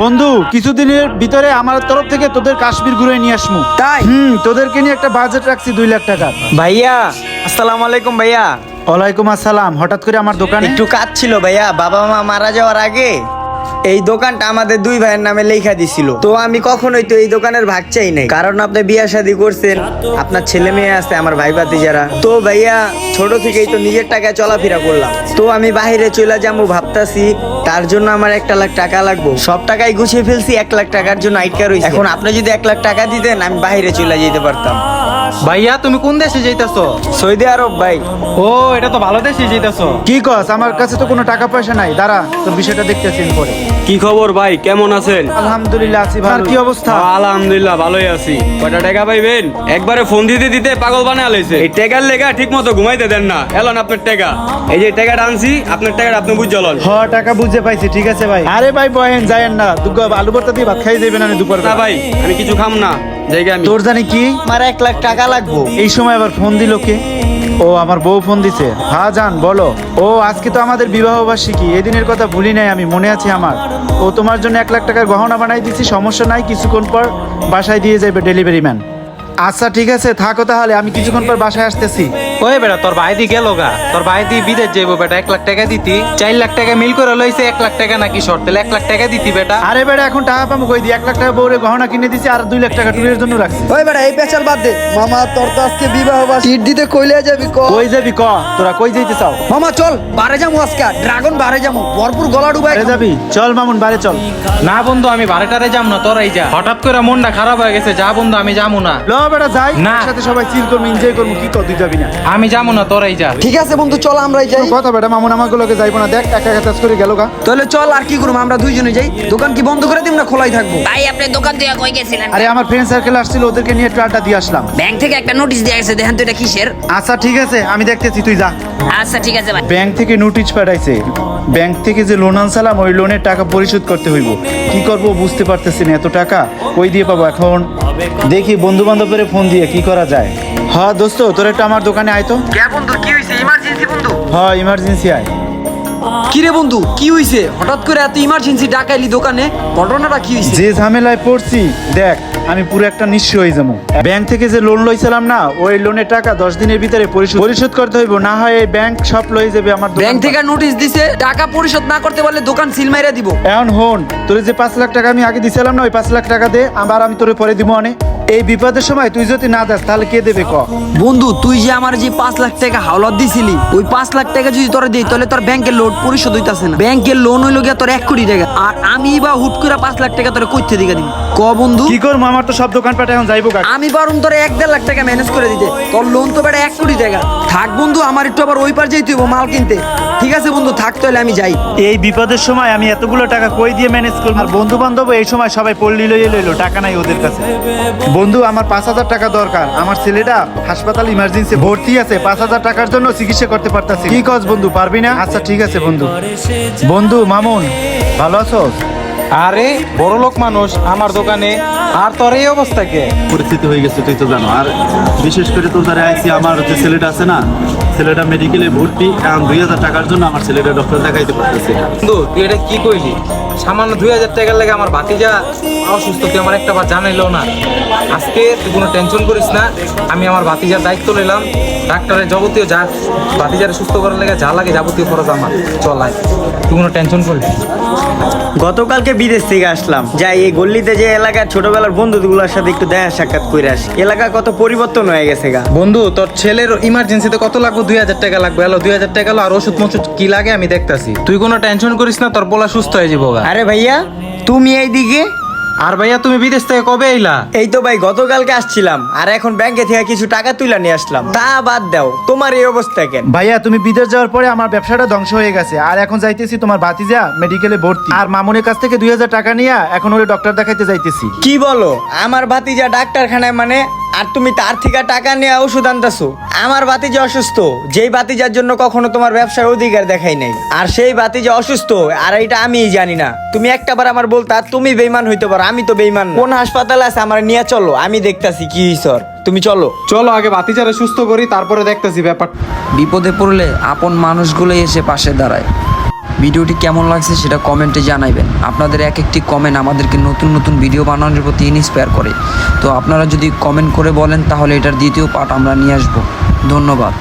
বন্ধু কিছুদিনের ভিতরে আমার তরফ থেকে তোদের কাশ্মীর ঘুরে নিয়ে আসমু। তাই? হুম তোদেরকে নিয়ে একটা বাজেট রাখছি দুই লাখ টাকা। ভাইয়া আসসালামু আলাইকুম ভাইয়া। ওয়ালাইকুম আসসালাম। হঠাৎ করে আমার দোকানে একটু কাজ ছিল ভাইয়া বাবা মা মারা যাওয়ার আগে এই দোকানটা আমাদের দুই ভাইয়ের নামে লেখা দিছিল। তো আমি কখনোই তো এই দোকানের ভাগ চাই নাই। কারণ আপনি বিয়া শাদী করছেন, আপনার ছেলে মেয়ে আছে, আমার ভাই ভাতি যারা। তো ভাইয়া ছোট থেকেই তো নিজের টাকায় চলাফেরা করলাম। তো আমি বাইরে চলে যাব ভাবতাছি, তার জন্য আমার একটা লাখ টাকা লাগবে। সব টাকাই গুছিয়ে ফেলছি, এক লাখ টাকার জন্য আটকা রয়েছে এখন আপনি যদি এক লাখ টাকা দিতেন, আমি বাইরে চলে যেতে পারতাম। ভাইয়া তুমি কোন দেশে যাইতাছো? সৌদি আরব ভাই। ও এটা তো ভালো দেশে যাইতাছো। কি কস আমার কাছে তো কোনো টাকা পয়সা নাই। দাঁড়া তোর বিষয়টা দেখতেছি পরে। কি খবর ভাই? কেমন আছেন? আলহামদুলিল্লাহ আছি ভালো। কি অবস্থা? আলহামদুলিল্লাহ ভালোই আছি। কয়টা টাকা পাইবেন? একবারে ফোন দিতে দিতে পাগল বানা আলাইছে। এই টাকার লেগা ঠিক মতো ঘুমাইতে দেন না। এলন আপনার টাকা। এই যে টাকাটা আনছি আপনার টাকাটা আপনি বুঝ চলন হ টাকা বুঝে পাইছি ঠিক আছে ভাই। আরে ভাই বহেন যায়েন না। দুগ্গ আলু ভর্তা দিয়ে ভাত খাই যাবেন আমি দুপুর না ভাই আমি কিছু খাম না। জায়গা আমি তোর জানি কি? আমার এক লাখ টাকা লাগবো। এই সময় আবার ফোন দিল কে? ও আমার বউ ফোন দিছে। হ্যাঁ জান বলো। ও আজকে তো আমাদের বিবাহ বার্ষিকী এই দিনের কথা ভুলি নাই আমি মনে আছে আমার। ও তোমার জন্য এক লাখ টাকার গহনা বানাই দিছি সমস্যা নাই কিছুক্ষণ পর বাসায় দিয়ে যাবে ডেলিভারি ম্যান। আচ্ছা ঠিক আছে থাকো তাহলে আমি কিছুক্ষণ পর বাসায় আসতেছি। ওই বেটা তোর ভাই দি গেল গা। তোর ভাই দি বিদেশ যাইবো বেটা এক লাখ টাকা দিতি। চার লাখ টাকা মিল করে লইছে এক লাখ টাকা নাকি শর্ট তাহলে এক লাখ টাকা দিতি বেটা। আরে বেটা এখন টাকা পাবো কই দি এক লাখ টাকা বউরে গহনা কিনে দিছি আর দুই লাখ টাকা টুরের জন্য রাখছি। ওই বেটা এই পেশাল বাদ দে। মামা তোর তো আজকে বিবাহ বা সিট দিতে কইলে যাবি ক? কই যাবি ক? তোরা কই যাইতে চাও? মামা চল বারে যাব আজকে। ড্রাগন বারে যাব ভরপুর গলা ডুবাই আরে যাবি? চল মামুন বারে চল। না বন্ধু আমি বারেটারে যাম না তোরাই যা। হঠাৎ করে মনটা খারাপ হয়ে গেছে যা বন্ধু আমি যাব না। ল বেটা যাই। না। একসাথে সবাই চিল করব এনজয় করব কি কর তুই যাবি না। আমি যাব না তোরাই যা। ঠিক আছে বন্ধু চল আমরাই যাই। কথা বেটা মামুন আমাগুলোকে যাইবো না। দেখ একা একা করে গেল গা। তাহলে চল আর কি করব? আমরা দুইজনে যাই। দোকান কি বন্ধ করে দিব না খোলাই থাকব? ভাই আপনি দোকান থেকে কই গেছিলেন? আরে আমার ফ্রেন্ড সার্কেল আসছিল ওদেরকে নিয়ে একটু আড্ডা দিয়ে আসলাম। ব্যাংক থেকে একটা নোটিশ দিয়ে গেছে দেখেন তো এটা কিসের? আচ্ছা ঠিক আছে আমি দেখতেছি তুই যা। আচ্ছা ঠিক আছে ভাই। ব্যাংক থেকে নোটিশ পাঠাইছে। ব্যাংক থেকে যে লোন আনসালাম ওই লোনের টাকা পরিশোধ করতে হইব। কি করব বুঝতে পারতেছি না এত টাকা কই দিয়ে পাবো এখন? দেখি বন্ধু বান্ধবের ফোন দিয়ে কি করা যায়। হ্যাঁ দোস্ত তোর একটু আমার দোকানে আয় তো। কে বন্ধু কি হইছে? ইমার্জেন্সি বন্ধু? হ্যাঁ ইমার্জেন্সি আয়। কি রে বন্ধু কি হইছে? হঠাৎ করে এত ইমার্জেন্সি ডাকাইলি দোকানে? ঘটনাটা কি হইছে? যে ঝামেলায় পড়ছি দেখ আমি পুরো একটা নিঃস্ব হয়ে যাব। ব্যাংক থেকে যে লোন লইছিলাম না ওই লোনের টাকা দশ দিনের ভিতরে পরিশোধ পরিশোধ করতে হইব না হয় এই ব্যাংক সব লয়ে যাবে আমার ব্যাংক থেকে নোটিশ দিছে টাকা পরিশোধ না করতে পারলে দোকান সিল মাইরা দিব। এখন হন তোর যে পাঁচ লাখ টাকা আমি আগে দিছিলাম না ওই পাঁচ লাখ টাকা দে আবার আমি তোরে পরে দিব অনেক এই বিপদের সময় তুই যদি না যাস তাহলে কে দেবে ক? বন্ধু তুই যে আমার যে পাঁচ লাখ টাকা হাওলাত দিছিলি ওই পাঁচ লাখ টাকা যদি তোরা দিই তাহলে তোর ব্যাংকের লোন পরিশোধ হইতাছে না। ব্যাংকের লোন হইল গিয়া তোর এক কোটি টাকা। আর আমি বা হুট করে পাঁচ লাখ টাকা তোর কইতে দিকে দিবি। ক বন্ধু? কি করব? আমার তো সব দোকান পাটে এখন যাইবো কাকা? আমি পারুম তোর এক দেড় লাখ টাকা ম্যানেজ করে দিতে। তোর লোন তো বেটা এক কোটি টাকা। থাক বন্ধু আমার একটু আবার ওই পার যাইতে হইবো মাল কিনতে। ঠিক আছে বন্ধু থাক তাহলে আমি যাই। এই বিপদের সময় আমি এতগুলো টাকা কই দিয়ে ম্যানেজ করব? আর বন্ধু বান্ধব এই সময় সবাই পল্লি লইয়ে লইলো টাকা নাই ওদের কাছে। বন্ধু আমার পাঁচ হাজার টাকা দরকার। আমার ছেলেটা হাসপাতাল ইমার্জেন্সি ভর্তি আছে পাঁচ হাজার টাকার জন্য চিকিৎসা করতে পারতাছি। কি কস বন্ধু পারবি না? আচ্ছা ঠিক আছে বন্ধু। বন্ধু মামুন ভালো আছোস? আরে বড় লোক মানুষ আমার দোকানে আর তোর এই অবস্থা কে? পরিস্থিতি হয়ে গেছে তুই তো জানো। আর বিশেষ করে তো যারা আইসি আমার যে ছেলেটা আছে না ছেলেটা মেডিকেলে ভর্তি এখন দুই হাজার টাকার জন্য আমার ছেলেটা ডক্টর দেখাইতে পারতেছে। না। বন্ধু তুই এটা কি কইলি? সামান্য দুই হাজার টাকার লাগে আমার ভাতিজা অসুস্থ তুই আমার একটা বার জানাইলো না। আজকে তুই কোনো টেনশন করিস না আমি আমার ভাতিজার দায়িত্ব নিলাম। ডাক্তারের যাবতীয় যা ভাতিজারে সুস্থ করার লাগে যা লাগে যাবতীয় খরচ আমার। চলাই তুই কোনো টেনশন করিস গতকালকে বিদেশ থেকে আসলাম। যাই এই গল্লিতে যে এলাকার ছোটবেলার বন্ধুগুলোর সাথে একটু দেখা সাক্ষাৎ করে আসি। এলাকা কত পরিবর্তন হয়ে গেছে গা। বন্ধু তোর ছেলের ইমার্জেন্সিতে কত লাগবে? দুই হাজার টাকা লাগবে। এলো দুই হাজার টাকা আর ওষুধ মষুধ কি লাগে আমি দেখতাছি। তুই কোনো টেনশন করিস না তোর পোলা সুস্থ হয়ে যাব গা। আরে ভাইয়া তুমি এইদিকে? আর ভাইয়া তুমি বিদেশ থেকে কবে আইলা? এই তো ভাই গতকালকে আসছিলাম আর এখন ব্যাংকে থেকে কিছু টাকা তুলে নিয়ে আসলাম। তা বাদ দাও তোমার এই অবস্থা কেন? ভাইয়া তুমি বিদেশ যাওয়ার পরে আমার ব্যবসাটা ধ্বংস হয়ে গেছে। আর এখন যাইতেছি তোমার ভাতিজা মেডিকেলে ভর্তি। আর মামুনের কাছ থেকে দুই হাজার টাকা নিয়ে এখন ওই ডক্টর দেখাইতে যাইতেছি। কি বলো? আমার ভাতিজা ডাক্তারখানায় মানে আর তুমি তার থেকে টাকা নিয়ে ওষুধ আনতেছো। আমার বাতিজা অসুস্থ যেই বাতিজার জন্য কখনো তোমার ব্যবসার অধিকার দেখাই নাই। আর সেই বাতিজা অসুস্থ আর এটা আমিই জানি না। তুমি একটা বার আমার বলতা তুমি বেইমান হইতে পারো আমি তো বেইমান কোন হাসপাতালে আছে আমার নিয়ে চলো আমি দেখতাছি কি সর তুমি চলো। চলো আগে ভাতিজারে সুস্থ করি তারপরে দেখতেছি ব্যাপার বিপদে পড়লে আপন মানুষগুলোই এসে পাশে দাঁড়ায়। ভিডিওটি কেমন লাগছে সেটা কমেন্টে জানাইবেন। আপনাদের এক একটি কমেন্ট আমাদেরকে নতুন নতুন ভিডিও বানানোর প্রতি ইন্সপায়ার করে। তো আপনারা যদি কমেন্ট করে বলেন তাহলে এটার দ্বিতীয় পার্ট আমরা নিয়ে আসব। ধন্যবাদ।